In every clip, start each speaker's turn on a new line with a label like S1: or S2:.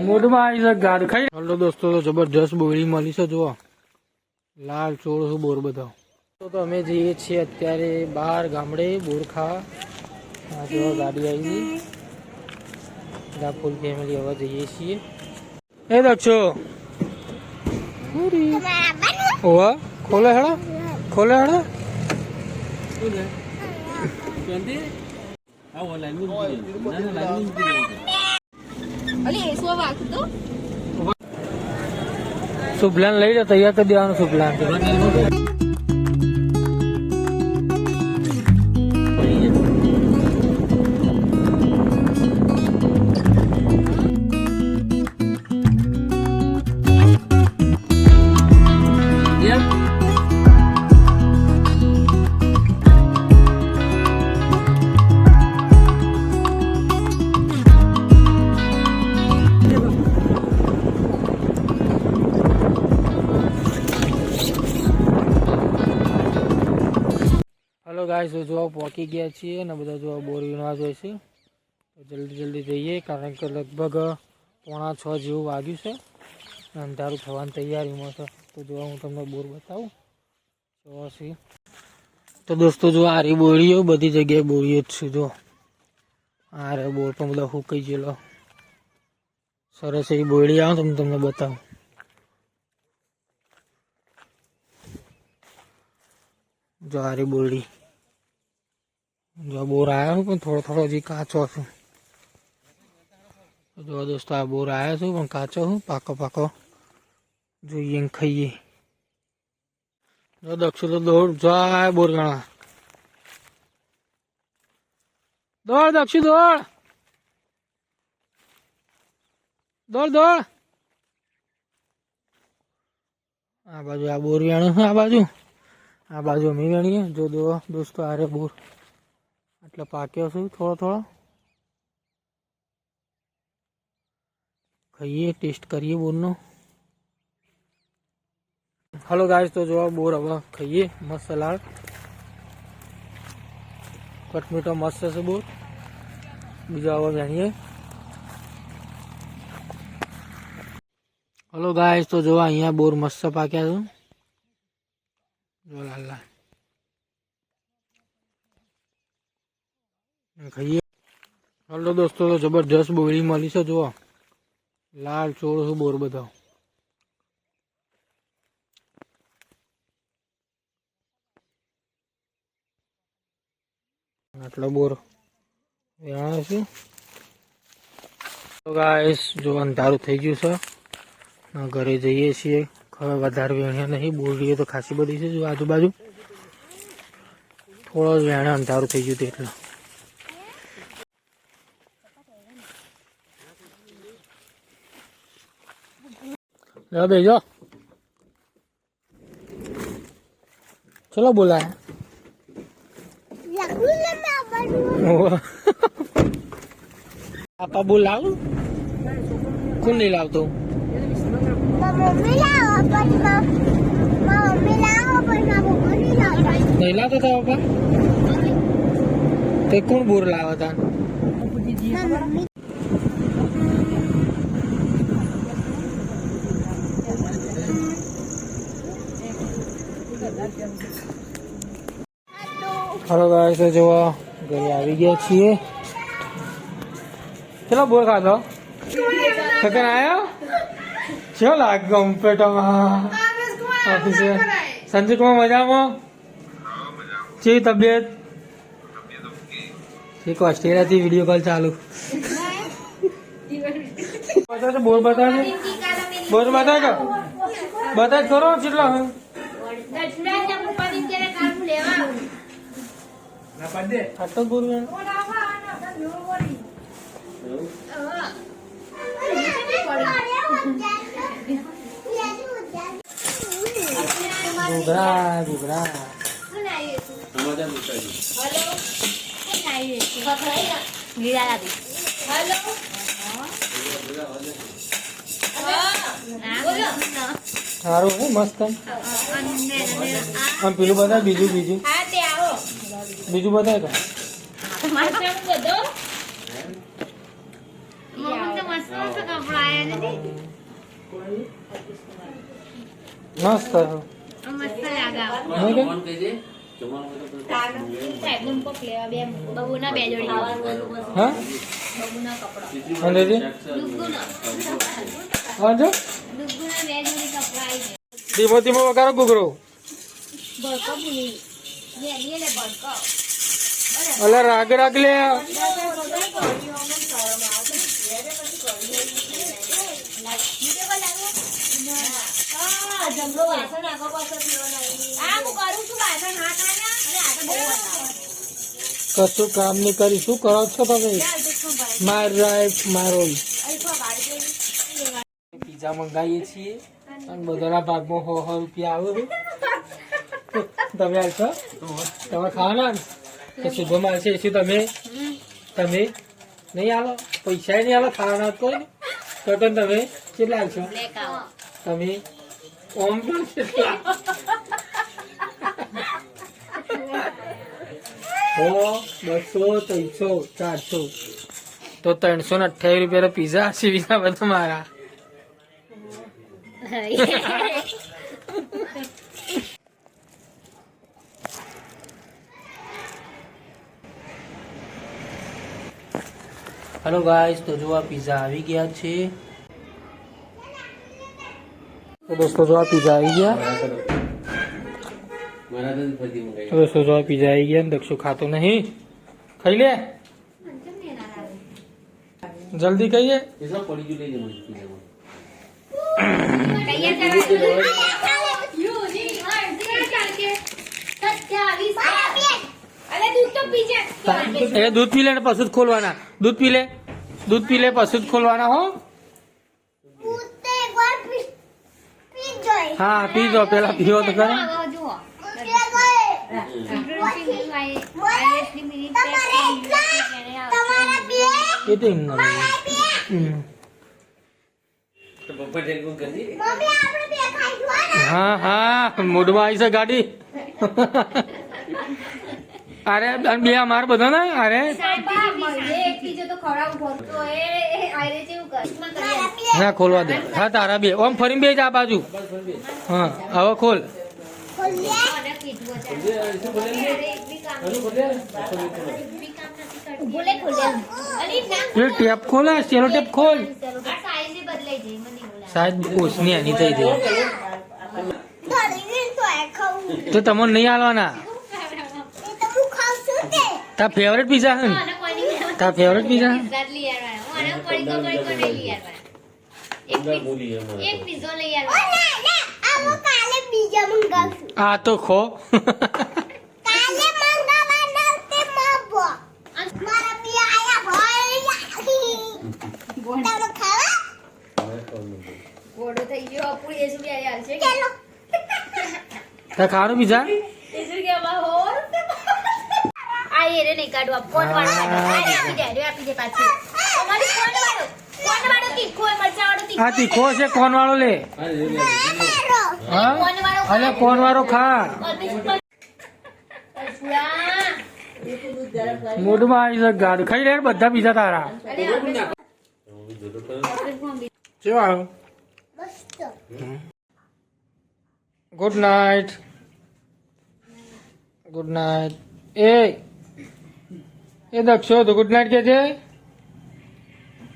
S1: મોઢમાં આવી છે ગાડ ખાઈ. હલો દોસ્તો, તો જબરજસ્ત બોરી મળી છે, જુઓ. લાલ ચોળ શું બોર બધા. તો અમે જઈએ છીએ અત્યારે બહાર ગામડે, બોરખા. આ ગાડી આવી બધા ફૂલ ફેમિલી હવે જઈએ છીએ. એ દક્ષો. ઓવા ખોલે હેડા. ખોલે હેડો. શુભલાન લઈ લો તૈયાર કરી દેવાનું શુભલાન ગાઈસ તો જોવા પહોંચી ગયા છીએ અને બધા જોવા બોર વીણવા જોઈએ છે જલ્દી જલ્દી જઈએ કારણ કે લગભગ પોણા છ જેવું વાગ્યું છે અંધારું થવાની તૈયારીમાં છે. તો જોવા હું તમને બોર બતાવું. ચોસી તો દોસ્તો જો આ રી બોરીઓ, બધી જગ્યાએ બોરીઓ જ છું જો. આ રે બોર પણ બધા ફૂંકાઈ ગયેલો. સરસ એવી બોરડી આવો તો તમને બતાવું. જો આ રી જો બોર આવ્યો છું પણ થોડો થોડો હજી કાચો છું. જો દોસ્તો આ બોર આવ્યો છું પણ કાચો છું, પાકો પાકો જોઈએ ખાઈએ. જો દક્ષુ તો દોડ, જો જાય બોર ગણા દોડ દક્ષુ, દોડ. દોડ દોડ. આ બાજુ આ બોર વેણું આ બાજુ. આ બાજુ અમે વેણીએ. જો દોસ્તો આરે બોર. એટલે પાક્યો છું થોડો થોડો. ખાઈએ, ટેસ્ટ કરીએ બોરનો હલો ગાય તો જોવા બોર હવે ખાઈએ, મસ્ત સલાડ કટમીઠો મસ્ત છે બોર. બીજો હવે જાણીએ હલો ગાય તો જોવા અહીંયા બોર મસ્ત પાક્યા છું. જો લાલ. ખાઈએ. હલો દોસ્તો, તો જબરજસ્ત બોળી મળી છે, જુઓ. લાલ ચોળ છે, બોર બધા આટલો બોર વેણા છે. તો ગાઈસ જો અંધારું થઈ ગયું છે. ઘરે જઈએ છીએ. હવે વધારે વેણ્યા નહીં. બોલીએ તો ખાસી બધી છે, જો આજુબાજુ. થોડો વેણા અંધારું થઈ ગયું હતું એટલે. લે બેજો ચલો બોલાય. પાપા બોલાવ કોણ નહીં લાવતો? નહીં લાવતો તા પપ્પા? તે કોણ બોર લાવે હલો ગાઈસ તો જોવા ઘરે આવી ગયા છીએ. ચલો બોર ખાધો? સકન આયો? ચો લાગ કમ્પ્યુટરમાં ઓફિસે. સંજય મજામાં? કેવી તબિયત? ઠીક ઓસ્ટ્રેલિયાથી વીડિયો કોલ ચાલુ. બતાવજો બોર બતાવજો. બોર બતાવજો. બતાવ કરો કેટલો હોય? ઘૂઘરા ઘૂઘરા સારું હું મસ્ત. આમ પેલું બધા બીજું બીજું. બીજું બતાવ કે મસ્ત ધીમો ધીમો વગાડો ગુગરો. અલા રાગ રાગ લે. કશું કામ નહીં કરી. શું કરો છો તમે? માર રાઈટ, મારો. પીઝા મંગાવીએ છીએ. અને બધાના ભાગમાં સો સો રૂપિયા આવે તમે આવશો તમે ખાવાના? કે શુભમ આવશે શું તમે તમે? નહીં આલો? પૈસા નહીં આલો ખાવાના તો તો તમે કેટલા આવશો તમે? ઓમ પણ કેટલા સો બસો ત્રણસો ચારસો. તો ત્રણસો ને અઠ્યાવીસ રૂપિયા પીઝા સીવીના બધા મારા. હેલો ગાઈસ તો જો આ પીઝા આવી ગયા છે. તો દોસ્તો જો આ પીઝા આવી ગયા. તો દોસ્તો જો આ પીઝા આવી ગયા ને દક્ષુ ખાતો નહીં. ખાઈ લે. જલ્દી ખાઈએ
S2: અરે દૂધ તો પી જા
S1: એ દૂધ પી લે ને પશુ જ ખોલવાના. દૂધ પી લે. દૂધ પી લે પશુ જ ખોલવાના હો. હા પી જો પેલા પીવો તો ખરા. એ તો એમ હા હા મોઢમાં આવી છે ગાડી. અરે બે માર બધા ને? અરે. ના ખોલવા દે. હા તારા બે. ઓમ ફરી બે જ આ બાજુ. હા હવે ખોલ. ટેપ ખોલ ચેલો ટેપ ખોલ. સાહેબ ઓછની આની થઈ ગઈ તો તમને નહીં હાલવાના? તાર ફેવરેટ પીઝા હે ને? તાર ફેવરેટ પીઝા હે? આ તો ખો. ખાવાનું પીઝા
S2: એસુ કે બા હોર એરે નહીં કાઢવા ફોન વાળો અરે આપી દે અરે આપી દે પાછી. અમારી ફોન વાળો. ફોન વાળો તીખો મરચા વાળો તી
S1: હા તી તીખો છે ફોન વાળો લે. હા? અલે કોણ વાળો ખા મોઢમાં આવી છે ગાડ. ખાઈ લે બધા પીઝા તારા. કેવો આવ્યો ગુડ નાઇટ. Good night. એ એ દક્ષો તો ગુડ નાઇટ કે છે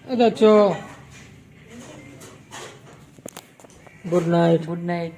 S1: એ દક્ષો ગુડ નાઇટ. Good night.